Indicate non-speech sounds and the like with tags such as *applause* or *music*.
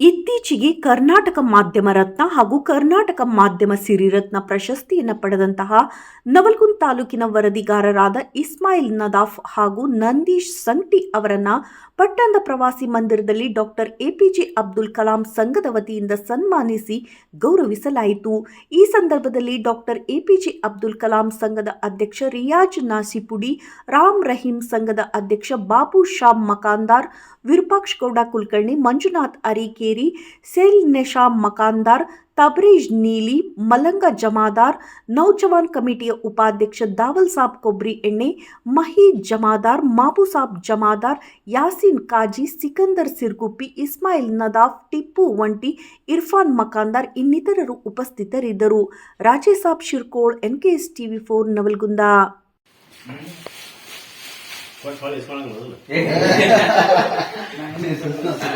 ಇತ್ತೀಚೆಗೆ ಕರ್ನಾಟಕ ಮಾಧ್ಯಮ ರತ್ನ ಹಾಗೂ ಕರ್ನಾಟಕ ಮಾಧ್ಯಮ ಸಿರಿರತ್ನ ಪ್ರಶಸ್ತಿಯನ್ನು ಪಡೆದಂತಹ ನವಲ್ಗುಂದ್ ತಾಲೂಕಿನ ವರದಿಗಾರರಾದ ಇಸ್ಮಾಯಿಲ್ ನದಾಫ್ ಹಾಗೂ ನಂದೀಶ್ ಸಂಟಿ ಅವರನ್ನ ಪಟ್ಟಣದ ಪ್ರವಾಸಿ ಮಂದಿರದಲ್ಲಿ ಡಾಕ್ಟರ್ ಎಪಿಜೆ ಅಬ್ದುಲ್ ಕಲಾಂ ಸಂಘದ ವತಿಯಿಂದ ಸನ್ಮಾನಿಸಿ ಗೌರವಿಸಲಾಯಿತು. ಈ ಸಂದರ್ಭದಲ್ಲಿ ಡಾಕ್ಟರ್ ಎಪಿಜೆ ಅಬ್ದುಲ್ ಕಲಾಂ ಸಂಘದ ಅಧ್ಯಕ್ಷ ರಿಯಾಜ್ ನಾಸಿಪುಡಿ, ರಾಮ್ ರಹೀಂ ಸಂಘದ ಅಧ್ಯಕ್ಷ ಬಾಬು ಶಾಮ್ ಮಕಾಂದಾರ್, ವಿರೂಪಾಕ್ಷ ಗೌಡ ಕುಲಕರ್ಣಿ, ಮಂಜುನಾಥ್ ಅರಿಕೇರಿ ಸೇಲ್ ನೆಶಾಮ್ ಮಕಾಂದಾರ್ ತಬ್ರೇಜ್ ನೀಲಿ ಮಲಂಗ ಜಮಾದಾರ್ ನೌಜವಾನ್ ಕಮಿಟಿಯ ಉಪಾಧ್ಯಕ್ಷ ದಾವಲ್ ಸಾಬ್ ಕೊಬ್ರಿ ಎಣ್ಣೆ ಮಹಿ ಜಮಾದಾರ್ ಮಾಬು ಸಾಬ್ ಜಮಾದಾರ್ ಯಾಸೀನ್ ಕಾಜಿ ಸಿಕಂದರ್ ಸಿರ್ಗುಪ್ಪಿ ಇಸ್ಮಾಯಿಲ್ ನದಾಫ್ ಟಿಪ್ಪು ಒಂಟಿ ಇರ್ಫಾನ್ ಮಕಾಂದಾರ್ ಇನ್ನಿತರರು ಉಪಸ್ಥಿತರಿದ್ದರು. Raje Sab Shirkol S TV four Navalgund. *laughs* *laughs* *laughs*